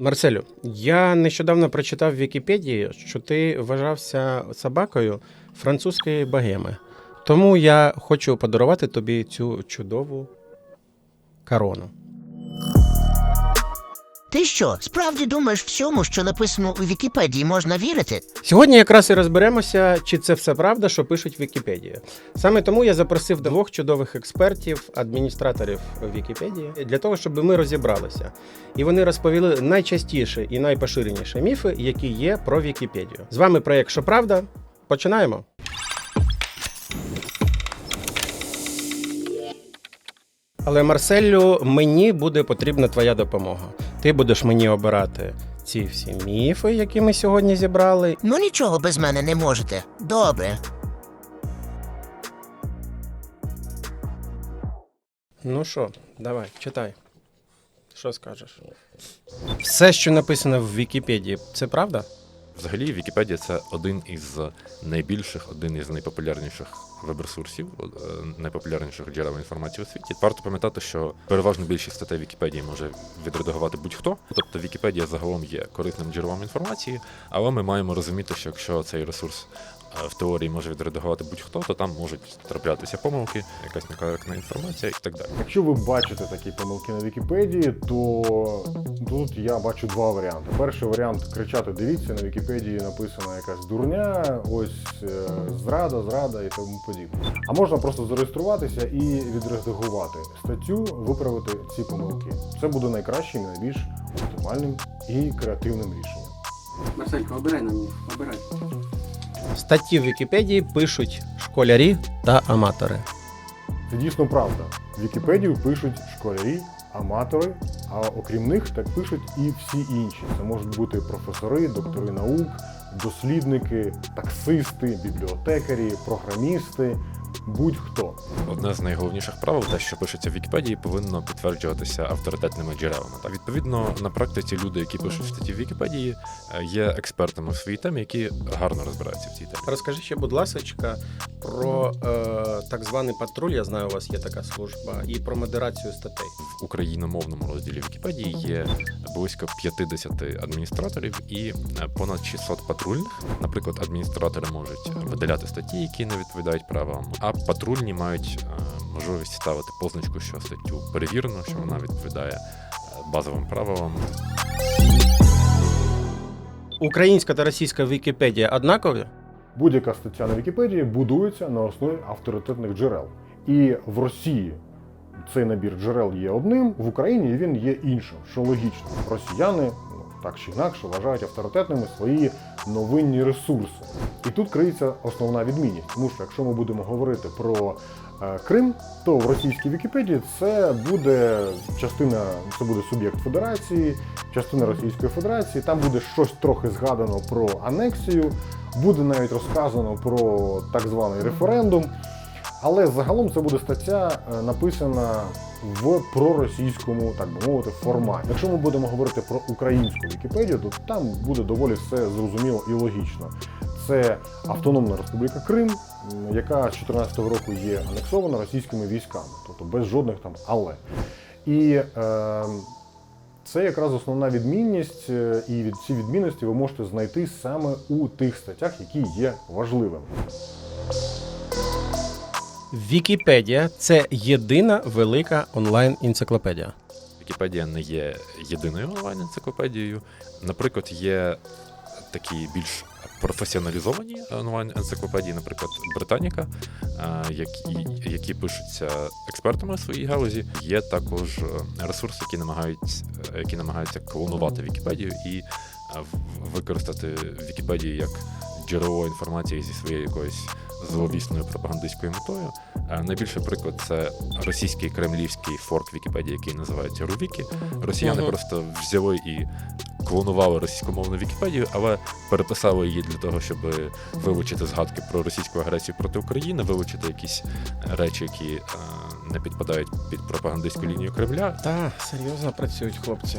Марселю, я нещодавно прочитав в Вікіпедії, що ти вважався собакою французької богеми. Тому я хочу подарувати тобі цю чудову корону. Ти що, справді думаєш всьому, що написано у Вікіпедії, можна вірити? Сьогодні якраз і розберемося, чи це все правда, що пишуть в Вікіпедії. Саме тому я запросив двох чудових експертів, адміністраторів Вікіпедії, для того, щоб ми розібралися. І вони розповіли найчастіші і найпоширеніші міфи, які є про Вікіпедію. З вами проєкт Що Правда. Починаємо. Але Марселю, мені буде потрібна твоя допомога. Ти будеш мені обирати ці всі міфи, які ми сьогодні зібрали, Ну нічого без мене не можете. Добре. Ну що, давай, читай. Що скажеш? Все, що написано в Вікіпедії, це правда? Взагалі, Вікіпедія це один із найбільших, один із найпопулярніших веб-ресурсів, е, найпопулярніших джерел інформації у світі. Варто пам'ятати, що переважно більшість статей Вікіпедії може відредагувати будь-хто. Тобто Вікіпедія загалом є корисним джерелом інформації, але ми маємо розуміти, що якщо цей ресурс в теорії може відредагувати будь-хто, то там можуть траплятися помилки, якась некоректна інформація і так далі. Якщо ви бачите такі помилки на Вікіпедії, то тут я бачу два варіанти. Перший варіант кричати: дивіться, на Вікіпедії написана якась дурня, ось е, зрада, зрада і тому подібне. А можна просто зареєструватися і відредагувати статтю, виправити ці помилки. Це буде найкращим, найбільш оптимальним і креативним рішенням. Марселько, обирай нам обирай. Статті в Вікіпедії пишуть школярі та аматори. Це дійсно правда. Вікіпедію пишуть школярі, аматори, а окрім них так пишуть і всі інші. Це можуть бути професори, доктори наук, дослідники, таксисти, бібліотекарі, програмісти, будь-хто. Одне з найголовніших правил, те, що пишеться в Вікіпедії, повинно підтверджуватися авторитетними джерелами. Так, відповідно, на практиці люди, які пишуть статті в Вікіпедії, е, є експертами в своїй темі, які гарно розбираються в цій темі. Розкажи ще, будь ласка, про е, так званий патруль. Я знаю, у вас є така служба, і про модерацію статей. В україномовному розділі Вікіпедії є близько 50 адміністраторів і е, понад 600 патрульних. Наприклад, адміністратори можуть видаляти статті, які не відповідають правилам, а патрульні мають е, можливість ставити позначку, що статтю перевірено, що вона відповідає е, базовим правилам. Українська та російська Вікіпедія однакові? Будь-яка стаття на Вікіпедії будується на основі авторитетних джерел. І в Росії цей набір джерел є одним, в Україні він є іншим, що логічно. Росіяни ну, так чи інакше вважають авторитетними свої новинні ресурси. І тут криється основна відмінність, тому що якщо ми будемо говорити про е, Крим, то в російській Вікіпедії це буде частина, це буде суб'єкт федерації, частина Російської Федерації. Там буде щось трохи згадано про анексію, буде навіть розказано про так званий референдум. Але загалом це буде стаття е, написана в проросійському, так би мовити, форматі. Якщо ми будемо говорити про українську Вікіпедію, то там буде доволі все зрозуміло і логічно. Це Автономна Республіка Крим, яка з 2014 року є анексована російськими військами, тобто без жодних там але. І е, це якраз основна відмінність, е, і від ці відмінності ви можете знайти саме у тих статтях, які є важливими. Вікіпедія це єдина велика онлайн-енциклопедія. Вікіпедія не є єдиною онлайн-енциклопедією. Наприклад, є такі більш професіоналізовані онлайн-енциклопедії, наприклад, Британіка, е, які, які пишуться експертами у своїй галузі. Є також е, ресурси, які намагаються, які намагаються клонувати Вікіпедію і е, використати Вікіпедію як джерело інформації зі своєю якоюсь зловісною пропагандистською метою. Е, Найбільший приклад це російський кремлівський форк Вікіпедії, який називається Рувікі. Росіяни Мгм. просто взяли і клонували російськомовну Вікіпедію, але переписали її для того, щоб вилучити згадки про російську агресію проти України, вилучити якісь е, речі, які е, не підпадають під пропагандистську лінію Кремля. Та серйозно працюють хлопці.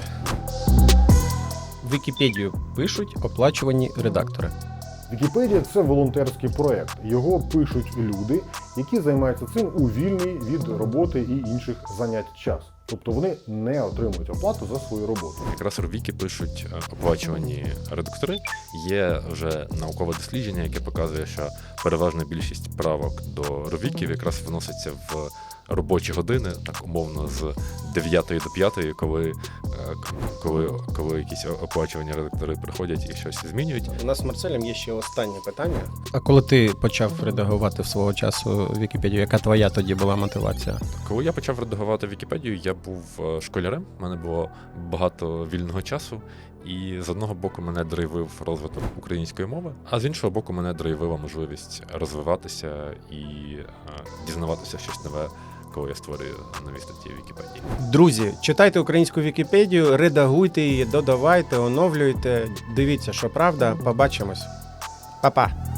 Вікіпедію пишуть оплачувані редактори. Вікіпедія це волонтерський проект. Його пишуть люди, які займаються цим у вільний від роботи і інших занять час. Тобто вони не отримують оплату за свою роботу. Якраз Рувіки пишуть е, оплачувані редактори. Є вже наукове дослідження, яке показує, що переважна більшість правок до Рувіків якраз вноситься в робочі години, так умовно з 9 до 5, коли, коли, коли якісь оплачувані редактори приходять і щось змінюють. У нас з Марцелем є ще останнє питання. А коли ти почав редагувати свого часу Вікіпедію, яка твоя тоді була мотивація? Коли я почав редагувати Вікіпедію, я був е, школярем, в мене було багато вільного часу, і з одного боку мене драйвив розвиток української мови, а з іншого боку, мене драйвила можливість розвиватися і е, дізнаватися щось нове, коли я створюю нові статті в Вікіпедії. Друзі, читайте українську Вікіпедію, редагуйте її, додавайте, оновлюйте. Дивіться, що правда. Побачимось. Па-па!